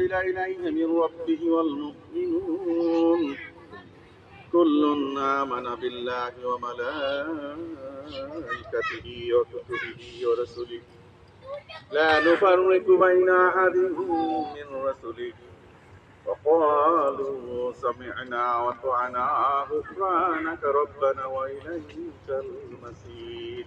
إليه من ربه والمؤمنون. كل آمن بالله وملائكته وكتبه ورسله. لا نفرق بين أحد من رسله. وقالوا سمعنا وطعنا غفرانك ربنا وإليك المصير.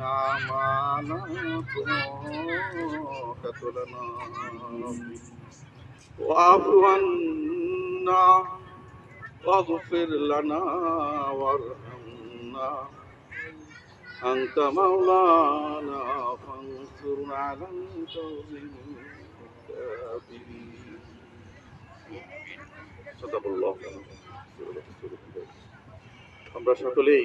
ما لا طاقة لنا به. واعف عنا واغفر لنا وارحمنا أنت مولانا فانصرنا على القوم الكافرين صدق الله আমরা সকলেই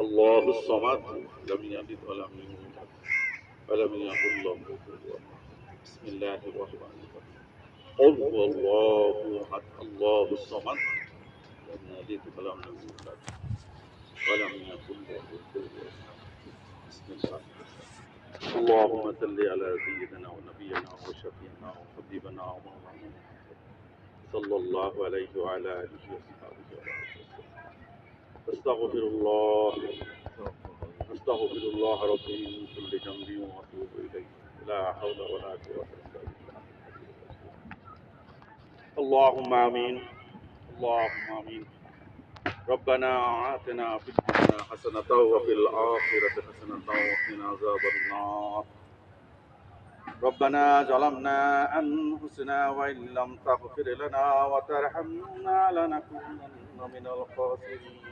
الله الصمد لم يلد ولم يولد ولم يكن له بسم الله الرحمن الرحيم. قل هو الله أحد. الله الصمد لم يلد ولم يولد ولم يكن له بسم الله اللهم صل على سيدنا ونبينا وشفينا وحبيبنا ومولانا صلى الله عليه وعلى آله وصحبه وسلم. أستغفر الله. أستغفر الله ربي من كل ذنب وأتوب إليه. لا حول ولا قوة إلا بالله. اللهم آمين. اللهم آمين. ربنا آتنا في الدنيا حسنة وفي الآخرة حسنة وقنا عذاب النار. ربنا ظلمنا أنفسنا وإن لم تغفر لنا وترحمنا لنكونن من الخاسرين.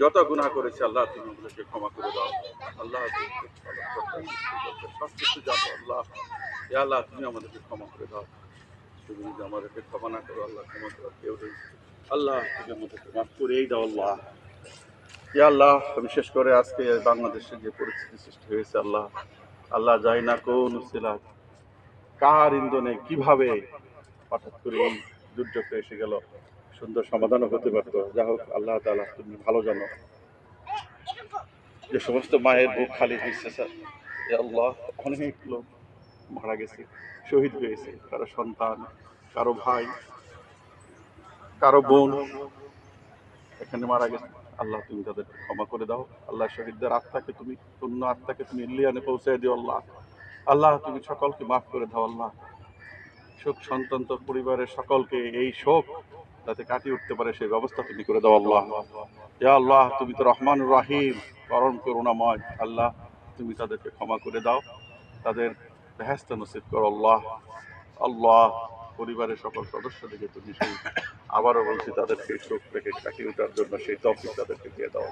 যত গুণা করেছে, আল্লাহ তুমি আমাদেরকে ক্ষমা করে দাও। আল্লাহ সব কিছু জানো আল্লাহ। এ আল্লাহ, তুমি আমাদেরকে ক্ষমা করে দাও। তুমি যদি আমাদেরকে ক্ষমা না করো, আল্লাহ ক্ষমা করো কেউ নেই। আল্লাহ, তুমি আমাদেরকে মাফ করেই দাও, আল্লাহ। ইয়া আল্লাহ বিশেষ করে আজকে বাংলাদেশে যে পরিস্থিতি সৃষ্টি হয়েছে, আল্লাহ। আল্লাহ, যাই না কোন ছিলা কার ইন্ধনে কীভাবে হঠাৎ করে দুর্যোগটা এসে গেল? সুন্দর সমাধানও হতে পারতো। যা হোক, আল্লাহ তালা তুমি ভালো জানো। যে সমস্ত মায়ের বুক খালি হয়েছে, স্যার। আল্লাহ, অনেক লোক মারা গেছে, শহীদ হয়েছে। কারও সন্তান, কারও ভাই, কারও বোন এখানে মারা গেছে। আল্লাহ তুমি তাদের ক্ষমা করে দাও। আল্লাহ শহীদদের আত্মাকে তুমি পূর্ণ আত্মাকে তুমি ইলিয়ানে পৌঁছে দিও, আল্লাহ। আল্লাহ, তুমি সকলকে মাফ করে দাও, আল্লাহ। শোক সন্তান্ত পরিবারের সকলকে এই শোক যাতে কাটিয়ে উঠতে পারে সেই ব্যবস্থা তুমি করে দাও আল্লাহ। ইয়া আল্লাহ, তুমি তো রহমান রাহিম, পরম করুণাময়। আল্লাহ, তুমি তাদেরকে ক্ষমা করে দাও। তাদের বেহেস্ত নসিব করো আল্লাহ। আল্লাহ, পরিবারের সকল সদস্যদেরকে তুমি সেই আবারও বলছি তাদের সেই শোক থেকে কাটিয়ে ওঠার জন্য সেই তফিক তাদেরকে দিয়ে দাও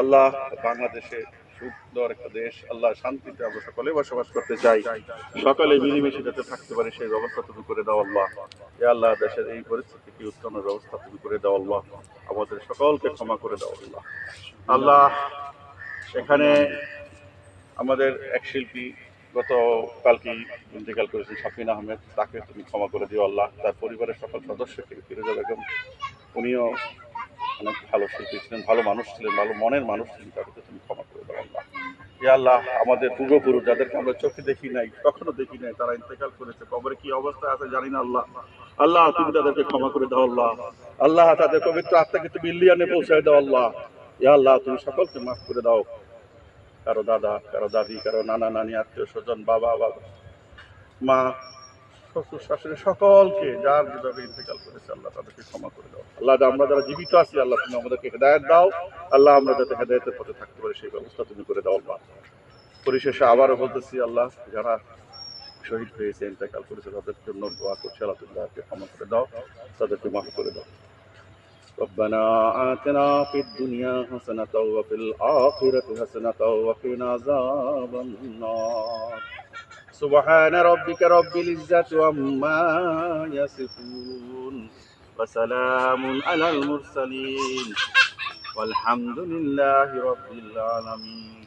আল্লাহ, বাংলাদেশে সুন্দর একটা দেশ, আল্লাহ শান্তিতে আমরা সকলে বসবাস করতে চাই। সকালে মিলেমিশে যাতে থাকতে পারি, সেই ব্যবস্থা তুমি করে দাও আল্লাহ। এ আল্লাহ, দেশের এই পরিস্থিতি কি উত্তমের ব্যবস্থা তুমি করে দাও আল্লাহ। আমাদের সকলকে ক্ষমা করে দাও আল্লাহ। আল্লাহ, এখানে আমাদের এক শিল্পী গত কালকে ইন্তেকাল করেছেন শাফিন আহমেদ। তাকে তুমি ক্ষমা করে দিও আল্লাহ। তার পরিবারের সকল সদস্যকে ফিরোজা বেগম, উনিও অনেক ভালো শিল্পী ছিলেন, ভালো মানুষ ছিলেন, ভালো মনের মানুষ ছিলেন তাদেরকে তুমি ক্ষমা এ আল্লাহ, আমাদের পূর্বপুরুষ যাদেরকে আমরা চোখে দেখি নাই, কখনো দেখি নাই, তারা ইন্তেকাল করেছে। কবরে কি অবস্থা আছে জানি না আল্লাহ। আল্লাহ, তুমি তাদেরকে ক্ষমা করে দাও আল্লাহ। আল্লাহ, তাদের পবিত্র আত্মাকে তুমি ইলিয়ানে পৌঁছায় দাও আল্লাহ। ইয়া আল্লাহ, তুমি সকলকে মাফ করে দাও। কারও দাদা, কারও দাদি, কারও নানা, নানি, আত্মীয় স্বজন, বাবা বাবা, মা শ্বশুর শাশুড়ি সকলকে যার যেভাবে ইন্তেকাল করেছে আল্লাহ তাদেরকে ক্ষমা করে দাও আল্লাহ আমরা যারা জীবিত আছি আল্লাহ তুমি আমাদেরকে হেদায়ত দাও আল্লাহ আমরা যাতে হেদায়তের পথে থাকতে পারি সেই ব্যবস্থা তুমি করে দাও আল্লাহ পরিশেষে আবারও বলতেছি আল্লাহ যারা শহীদ হয়েছে ইন্তেকাল করেছে তাদের জন্য দোয়া করছি আল্লাহ তুমি তাদেরকে ক্ষমা করে দাও তাদেরকে মাফ করে দাও ربنا آتنا في الدنيا حسنة وفي الآخرة حسنة وقنا عذاب النار سبحان ربك رب العزة عما يصفون. وسلام على المرسلين. والحمد لله رب العالمين.